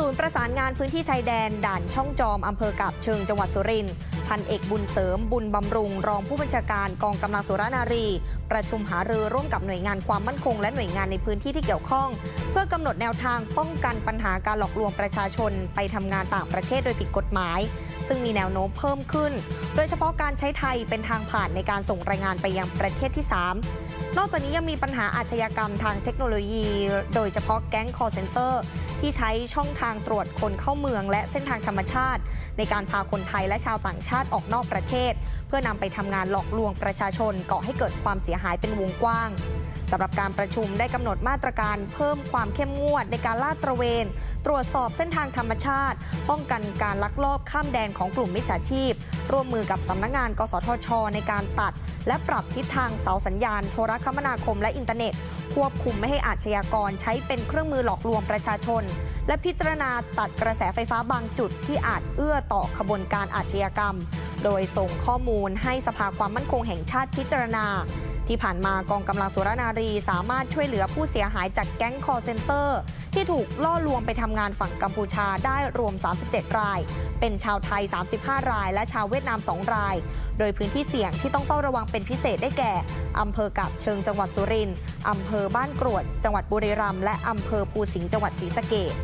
ศูนย์ประสานงานพื้นที่ชายแดน ด่านช่องจอมอำเภอกาบเชิงจังหวัดสุรินทร์พันเอกบุญเสริมบุญบำรุง รองผู้บัญชาการกองกำลังสุรนารี ประชุมหารือร่วมกับหน่วยงานความมั่นคง และหน่วยงานในพื้นที่ที่เกี่ยวข้อง เพื่อกำหนดแนวทางป้องกันปัญหาการหลอกลวงประชาชน ไปทำงานต่างประเทศโดยผิดกฎหมาย ซึ่งมีแนวโน้มเพิ่มขึ้น โดยเฉพาะการใช้ไทยเป็นทางผ่านในการส่งแรงงานไปยังประเทศที่ 3 นอกจากนี้ยังมีปัญหาอาชญากรรมทางเทคโนโลยี โดยเฉพาะแก๊ง call center ที่ใช้ช่องทางตรวจคนเข้าเมือง และเส้นทางธรรมชาติ ในการพาคนไทยและชาวต่างชาติออกนอกประเทศ เพื่อนำไปทำงานหลอกลวงประชาชนก่อให้เกิดความเสียหายเป็นวงกว้าง สำหรับการประชุมได้กำหนดมาตรการเพิ่มความเข้มงวดในการลาดตระเวน ตรวจสอบเส้นทางธรรมชาติ ป้องกันการลักลอบข้ามแดนของกลุ่มมิจฉาชีพ ร่วมมือกับสำนักงานกสทช ในการตัด และปรับทิศทางเสาสัญญาณ โทรคมนาคมและอินเทอร์เน็ต ควบคุมไม่ให้อาชญากรใช้เป็นเครื่องมือหลอกลวงประชาชน และพิจารณาตัดกระแสไฟฟ้าบางจุดที่อาจเอื้อต่อขบวนการอาชญากรรม โดยส่งข้อมูลให้สภาความมั่นคงแห่งชาติพิจารณา ที่ผ่านมากองกำลังสุรนารีสามารถช่วยเหลือผู้เสียหายจากแก๊งคอร์เซนเตอร์ ที่ถูกล่อลวงไปทำงานฝั่งกัมพูชาได้รวม 37 ราย เป็นชาวไทย 35 ราย และชาวเวียดนาม 2 ราย โดยพื้นที่เสี่ยงที่ต้องเฝ้าระวังเป็นพิเศษได้แก่อำเภอกาบเชิงจังหวัดสุรินทร์อำเภอบ้านกรวด จังหวัดบุรีรัมย์และอำเภอภูสิงห์จังหวัดศรีสะเกษ